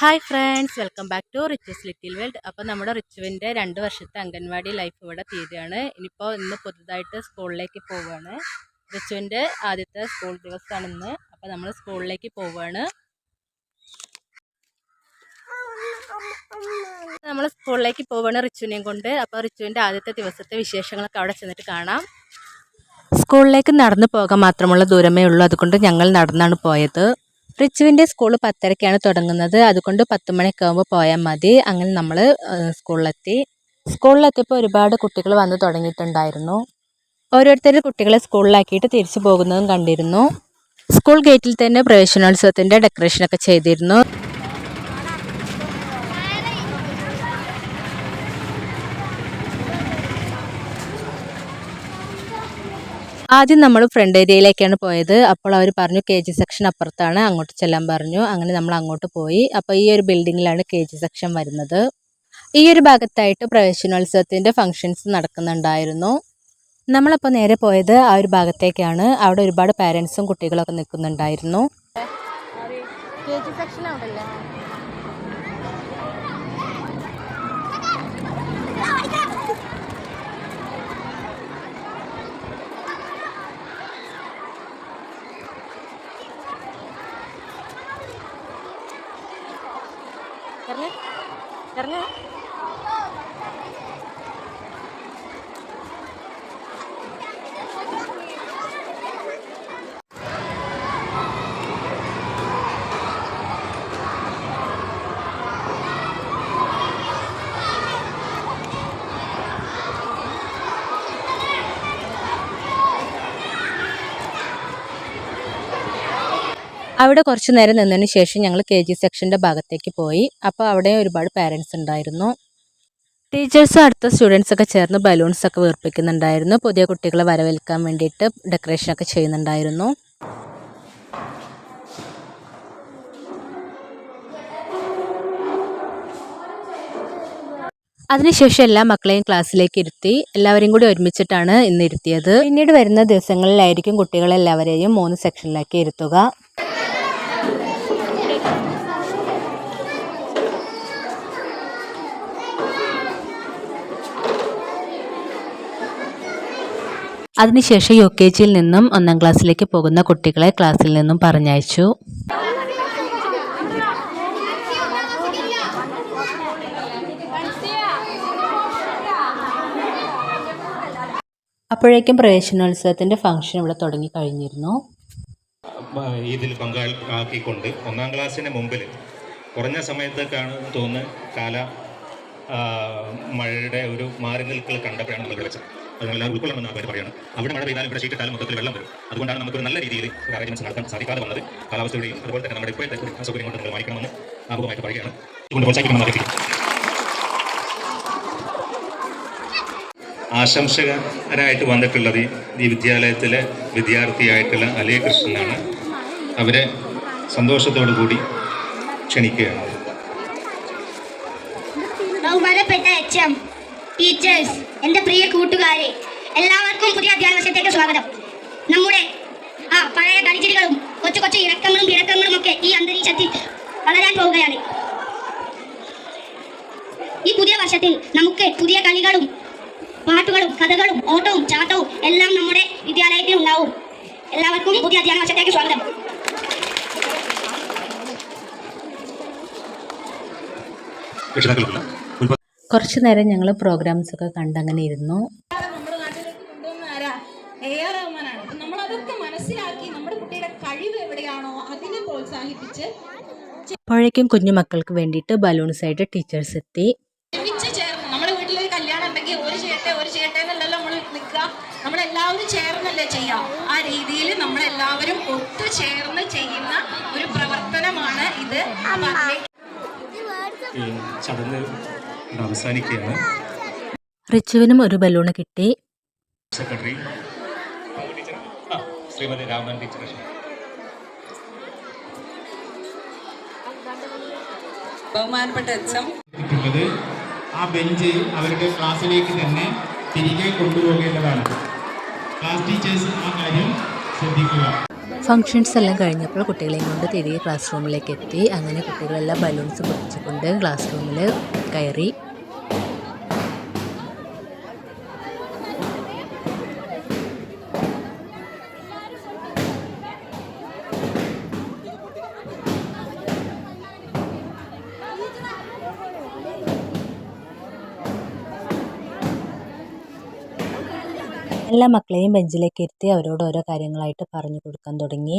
Hi friends welcome back to Richu's little world അപ്പോൾ നമ്മുടെ റിച്ചുവിന്റെ രണ്ട് വർഷത്തെ അംഗൻവാടി ലൈഫ് ഇവിടെ തീരുകയാണ്. ഇനിയിപ്പോൾ ഇന്ന് പുതുതായിട്ട് സ്കൂളിലേക്ക് പോവുകയാണ് റിച്ചുവിന്റെ ആദ്യത്തെ സ്കൂൾ ദിവസമാണ് ഇന്ന്. അപ്പോൾ നമ്മൾ സ്കൂളിലേക്ക് പോവുകയാണ് നമ്മൾ സ്കൂളിലേക്ക് പോവുകയാണ് റിച്ചുവിനെയും കൊണ്ട്. അപ്പോൾ റിച്ചുവിന്റെ ആദ്യത്തെ ദിവസത്തെ വിശേഷങ്ങളൊക്കെ അവിടെ ചെന്നിട്ട് കാണാം. സ്കൂളിലേക്ക് നടന്നു പോകാൻ മാത്രമുള്ള ദൂരമേ ഉള്ളൂ. അതുകൊണ്ട് ഞങ്ങൾ നടന്നാണ് പോയത്. റിച്ചുവിന്റെ സ്കൂൾ പത്തരയ്ക്കാണ് തുടങ്ങുന്നത്. അതുകൊണ്ട് പത്ത് മണിയൊക്കെ ആകുമ്പോൾ പോയാൽ മതി. അങ്ങനെ നമ്മൾ സ്കൂളിലെത്തി. സ്കൂളിലെത്തിയപ്പോൾ ഒരുപാട് കുട്ടികൾ വന്ന് തുടങ്ങിയിട്ടുണ്ടായിരുന്നു. ഓരോരുത്തർ കുട്ടികളെ സ്കൂളിലാക്കിയിട്ട് തിരിച്ചു പോകുന്നതും കണ്ടിരുന്നു. സ്കൂൾ ഗേറ്റിൽ തന്നെ പ്രവേശനോത്സവത്തിന്റെ ഡെക്കറേഷനൊക്കെ ചെയ്തിരുന്നു. ആദ്യം നമ്മൾ ഫ്രണ്ട് ഏരിയയിലേക്കാണ് പോയത്. അപ്പോൾ അവർ പറഞ്ഞു കെ ജി സെക്ഷൻ അപ്പുറത്താണ്. അങ്ങോട്ട് ചെല്ലാൻ പറഞ്ഞു. അങ്ങനെ നമ്മൾ അങ്ങോട്ട് പോയി. അപ്പോൾ ഈ ഒരു ബിൽഡിങ്ങിലാണ് കെ ജി സെക്ഷൻ വരുന്നത്. ഈ ഒരു ഭാഗത്തായിട്ട് പ്രവേശനോത്സവത്തിന്റെ ഫങ്ഷൻസ് നടക്കുന്നുണ്ടായിരുന്നു. നമ്മളപ്പോൾ നേരെ പോയത് ആ ഒരു ഭാഗത്തേക്കാണ്. അവിടെ ഒരുപാട് പാരൻസും കുട്ടികളൊക്കെ നിൽക്കുന്നുണ്ടായിരുന്നു. ഇറങ്ങ അവിടെ കുറച്ച് നേരം നിന്നതിന് ശേഷം ഞങ്ങൾ കെ ജി സെക്ഷന്റെ ഭാഗത്തേക്ക് പോയി. അപ്പോൾ അവിടെ ഒരുപാട് പാരൻസ് ഉണ്ടായിരുന്നു. ടീച്ചേഴ്സും അടുത്ത സ്റ്റുഡൻസ് ഒക്കെ ചേർന്ന് ബലൂൺസ് ഒക്കെ വീർപ്പിക്കുന്നുണ്ടായിരുന്നു. പുതിയ കുട്ടികളെ വരവേൽക്കാൻ വേണ്ടിയിട്ട് ഡെക്കറേഷൻ ഒക്കെ ചെയ്യുന്നുണ്ടായിരുന്നു. അതിനുശേഷം എല്ലാ മക്കളെയും ക്ലാസ്സിലേക്ക് ഇരുത്തി എല്ലാവരെയും കൂടി ഒരുമിച്ചിട്ടാണ് ഇന്ന് ഇരുത്തിയത്. പിന്നീട് വരുന്ന ദിവസങ്ങളിലായിരിക്കും കുട്ടികളെല്ലാവരെയും മൂന്ന് സെക്ഷനിലാക്കി ഇരുത്തുക. അതിനുശേഷം യു കെ ജിയിൽ നിന്നും ഒന്നാം ക്ലാസ്സിലേക്ക് പോകുന്ന കുട്ടികളെ ക്ലാസ്സിൽ നിന്നും പറഞ്ഞയച്ചു. അപ്പോഴേക്കും പ്രവേശനോത്സവത്തിന്റെ ഫംഗ്ഷൻ ഇവിടെ തുടങ്ങി കഴിഞ്ഞിരുന്നു ഇതിൽ പങ്കാളിക്കൊണ്ട് ഒന്നാം ക്ലാസ്സിന് മുമ്പിൽ കുറഞ്ഞ സമയത്തേക്കാണ് തോന്നുന്നത് കാല മഴയുടെ ഒരു മാറി നിൽക്കൽ കണ്ടപ്പോഴാണ് നമ്മൾ ഇവിടെ വെച്ചത് അത് നമ്മളെല്ലാം ഉൾക്കൊള്ളണമെന്ന് അവർ പറയുകയാണ് അവിടെ മഴ പെയ്താലും ഇവിടെ ഷീറ്റിട്ടാലും മൊത്തത്തിൽ വെള്ളം വരും. അതുകൊണ്ടാണ് നമുക്കൊരു നല്ല രീതിയിൽ കാര്യങ്ങൾ നടത്താൻ സാധിക്കാതെ വന്നത്. കാലാവസ്ഥയുടെയും അതുപോലെ തന്നെ നമ്മുടെ ഇപ്പോഴത്തെ അസൗകര്യം സൗകര്യം കൊണ്ട് നിങ്ങൾ വായിക്കണമെന്ന് ആമുഖമായിട്ട് പറയുകയാണ്. അതുകൊണ്ട് പ്രോത്സാഹിക്കണമെന്ന് അറിയിക്കും ആശംസകരായിട്ട് വന്നിട്ടുള്ളത് ഈ വിദ്യാലയത്തിലെ വിദ്യാർത്ഥിയായിട്ടുള്ള അലയ കൃഷ്ണനാണ് അവരെ സന്തോഷത്തോടു കൂടി ക്ഷണിക്കുകയാണ്. ബഹുമാനപ്പെട്ട എച്ച് എം. ടീച്ചേഴ്സ് എന്റെ പ്രിയ കൂട്ടുകാരെ എല്ലാവർക്കും പുതിയ അധ്യയന സ്വാഗതം. നമ്മുടെ ആ പഴയ കളിച്ചിരികളും കൊച്ചു കൊച്ചു ഇറക്കങ്ങളും ഇറക്കങ്ങളും ഒക്കെ ഈ അന്തരീക്ഷത്തിൽ വളരാൻ പോവുകയാണ്. ഈ പുതിയ വർഷത്തിൽ നമുക്ക് പുതിയ കളികളും പാട്ടുകളും കഥകളും ഓട്ടവും ചാട്ടവും എല്ലാം നമ്മുടെ വിദ്യാലയത്തിൽ ഉണ്ടാവും. എല്ലാവർക്കും പുതിയ അധ്യയന വർഷത്തേക്ക് സ്വാഗതം കുറച്ച് നേരം ഞങ്ങൾ പ്രോഗ്രാംസ് ഒക്കെ കണ്ടങ്ങനെ ഇരുന്നു. അതൊക്കെ മനസ്സിലാക്കി നമ്മുടെ കുട്ടിയുടെ കഴിവ് എവിടെയാണോ അതിനെ പ്രോത്സാഹിപ്പിച്ച് അപ്പോഴേക്കും കുഞ്ഞു മക്കൾക്ക് വേണ്ടിയിട്ട് ബലൂൺസ് ആയിട്ട് ടീച്ചേഴ്സ് എത്തി. നമ്മുടെ വീട്ടിലൊരു കല്യാണം ഉണ്ടെങ്കിൽ ഒരു ചെയ്യട്ടെ ഒരു ചെയ്യട്ടെ എന്നല്ലല്ലോ നമ്മൾ നിൽക്കുക. നമ്മളെല്ലാവരും ചേർന്നല്ലേ ചെയ്യാം ആ രീതിയിൽ നമ്മളെല്ലാവരും ഒത്തുചേർന്ന് ചെയ്യുന്ന ഒരു പ്രവർത്തനമാണ് ഇത്. ചടങ്ങ് അവസാനിക്കുകയാണ്. റിച്ചുവിനും ഒരു ബലൂണ് കിട്ടി. Secretary Shrimati Raman teacher. ബഹുമാനപ്പെട്ട ആ ബെഞ്ച് അവരുടെ ക്ലാസ്സിലേക്ക് തന്നെ തിരികെ കൊണ്ടുപോകേണ്ടതാണ്. ക്ലാസ് ടീച്ചേഴ്സ് ആ കാര്യം ശ്രദ്ധിക്കുക. ഫങ്ഷൻസ് എല്ലാം കഴിഞ്ഞപ്പോൾ കുട്ടികളെയും കൊണ്ട് തിരികെ ക്ലാസ് റൂമിലേക്ക് എത്തി. അങ്ങനെ കുട്ടികളെല്ലാം ബലൂൺസ് പൊട്ടിച്ചുകൊണ്ട് ക്ലാസ് റൂമിൽ കയറി. എല്ലാ മക്കളെയും ബെഞ്ചിലേക്ക് ഇരുത്തി അവരോട് ഓരോ കാര്യങ്ങളായിട്ട് പറഞ്ഞു കൊടുക്കാൻ തുടങ്ങി.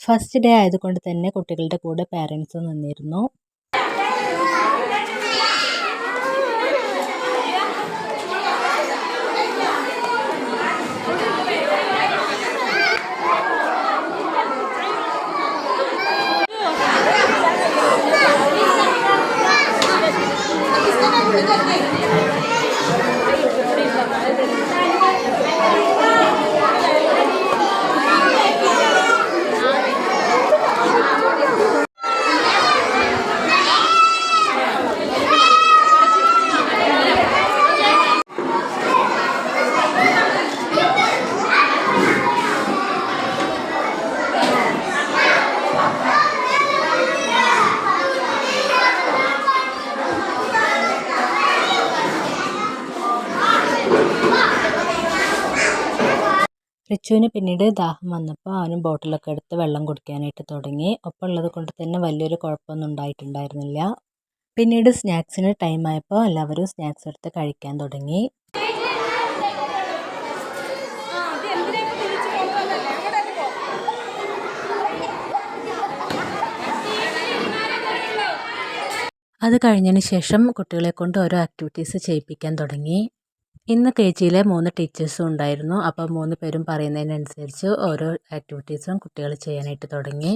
ഫസ്റ്റ് ഡേ ആയതുകൊണ്ട് തന്നെ കുട്ടികളുടെ കൂടെ പാരൻസും നിന്നിരുന്നു 그때 റിച്ചുവിന് പിന്നീട് ദാഹം വന്നപ്പോൾ അവനും ബോട്ടിലൊക്കെ എടുത്ത് വെള്ളം കുടിക്കാനായിട്ട് തുടങ്ങി. ഒപ്പം ഉള്ളത് കൊണ്ട് തന്നെ വലിയൊരു കുഴപ്പമൊന്നും ഉണ്ടായിട്ടുണ്ടായിരുന്നില്ല. പിന്നീട് സ്നാക്സിന് ടൈമായപ്പോൾ എല്ലാവരും സ്നാക്സ് എടുത്ത് കഴിക്കാൻ തുടങ്ങി. അത് കഴിഞ്ഞതിന് ശേഷം കുട്ടികളെ കൊണ്ട് ഓരോ ആക്ടിവിറ്റീസ് ചെയ്യിപ്പിക്കാൻ തുടങ്ങി. ഇന്ന് കെ ജിയിലെ മൂന്ന് ടീച്ചേഴ്സും ഉണ്ടായിരുന്നു. അപ്പോൾ മൂന്ന് പേരും പറയുന്നതിനനുസരിച്ച് ഓരോ ആക്ടിവിറ്റീസും കുട്ടികൾ ചെയ്യാനായിട്ട് തുടങ്ങി.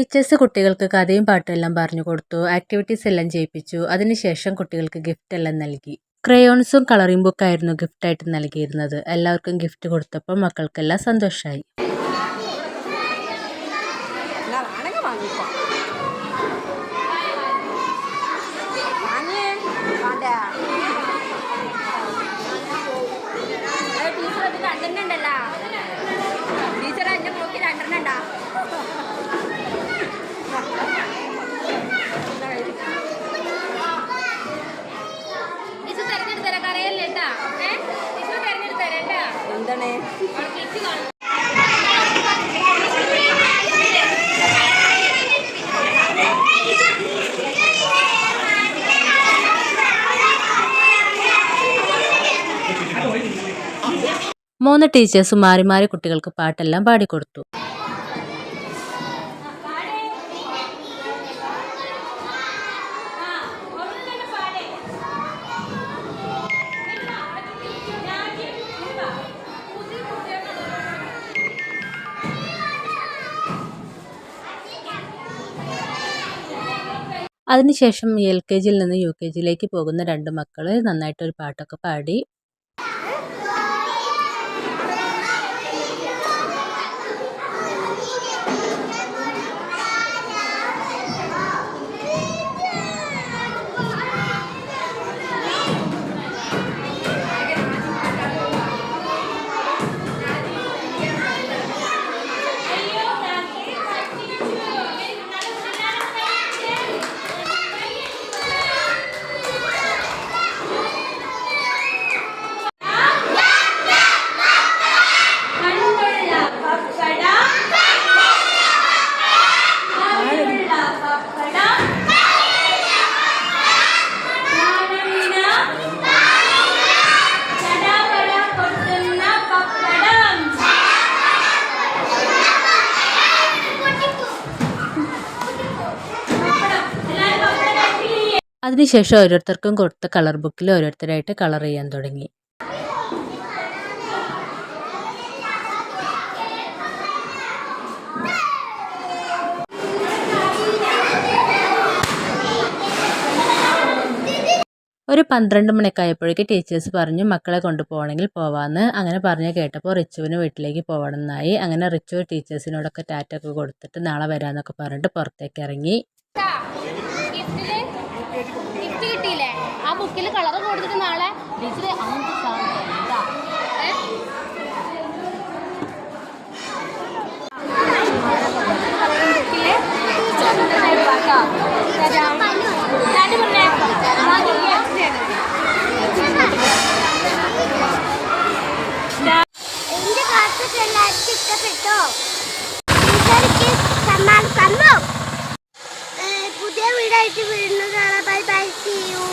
ടീച്ചേഴ്സ് കുട്ടികൾക്ക് കഥയും പാട്ടും എല്ലാം പറഞ്ഞു കൊടുത്തു. ആക്ടിവിറ്റീസ് എല്ലാം ചെയ്യിപ്പിച്ചു. അതിനുശേഷം കുട്ടികൾക്ക് ഗിഫ്റ്റ് എല്ലാം നൽകി. ക്രയോൺസും കളറിംഗ് ബുക്കായിരുന്നു ഗിഫ്റ്റായിട്ട് നൽകിയിരുന്നത്. എല്ലാവർക്കും ഗിഫ്റ്റ് കൊടുത്തപ്പോൾ മക്കൾക്കെല്ലാം സന്തോഷമായി മൂന്ന് ടീച്ചേഴ്സ് മാറി മാറി കുട്ടികൾക്ക് പാട്ടെല്ലാം പാടിക്കൊടുത്തു. അതിനുശേഷം എൽ കെ ജിയിൽ നിന്ന് യു കെ ജിയിലേക്ക് പോകുന്ന രണ്ട് മക്കൾ നന്നായിട്ടൊരു പാട്ടൊക്കെ പാടി. അതിനുശേഷം ഓരോരുത്തർക്കും കൊടുത്ത കളർ ബുക്കിൽ ഓരോരുത്തരായിട്ട് കളർ ചെയ്യാൻ തുടങ്ങി. ഒരു പന്ത്രണ്ട് മണിയൊക്കെ ആയപ്പോഴേക്ക് ടീച്ചേഴ്സ് പറഞ്ഞു മക്കളെ കൊണ്ടുപോകണമെങ്കിൽ പോവാമെന്ന് അങ്ങനെ പറഞ്ഞു കേട്ടപ്പോൾ റിച്ചുവിന് വീട്ടിലേക്ക് പോകണമെന്നായി അങ്ങനെ റിച്ചു ടീച്ചേഴ്സിനോടൊക്കെ ടാറ്റൊക്കെ കൊടുത്തിട്ട് നാളെ വരാമെന്നൊക്കെ പറഞ്ഞിട്ട് പുറത്തേക്ക് ഇറങ്ങി. ഗിഫ്റ്റ് കിട്ടിയില്ലേ? ആ ബുക്കിൽ കളർ കൊടുത്തിട്ട് നാളെ ടീച്ചർ അഞ്ച് എന്റെ ക്ലാസ്സൊക്കെ എല്ലാവർക്കും ഇഷ്ടപ്പെട്ടോ? സമ്മാനം തന്നോ പുതിയ കാണാം. ബൈ ബൈ സീ യു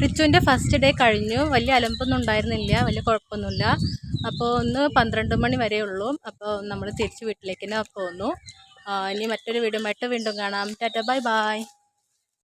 റിച്ചുവിന്റെ ഫസ്റ്റ് ഡേ കഴിഞ്ഞു. വലിയ അലമ്പൊന്നും ഉണ്ടായിരുന്നില്ല വലിയ കുഴപ്പമൊന്നുമില്ല. അപ്പോൾ ഒന്ന് പന്ത്രണ്ട് മണി വരെ ഉള്ളൂ. അപ്പോൾ നമ്മൾ തിരിച്ച് വീട്ടിലേക്ക് തന്നെ പോന്നു. ഇനി മറ്റൊരു വീഡിയോ വീണ്ടും കാണാം. Tata bye bye.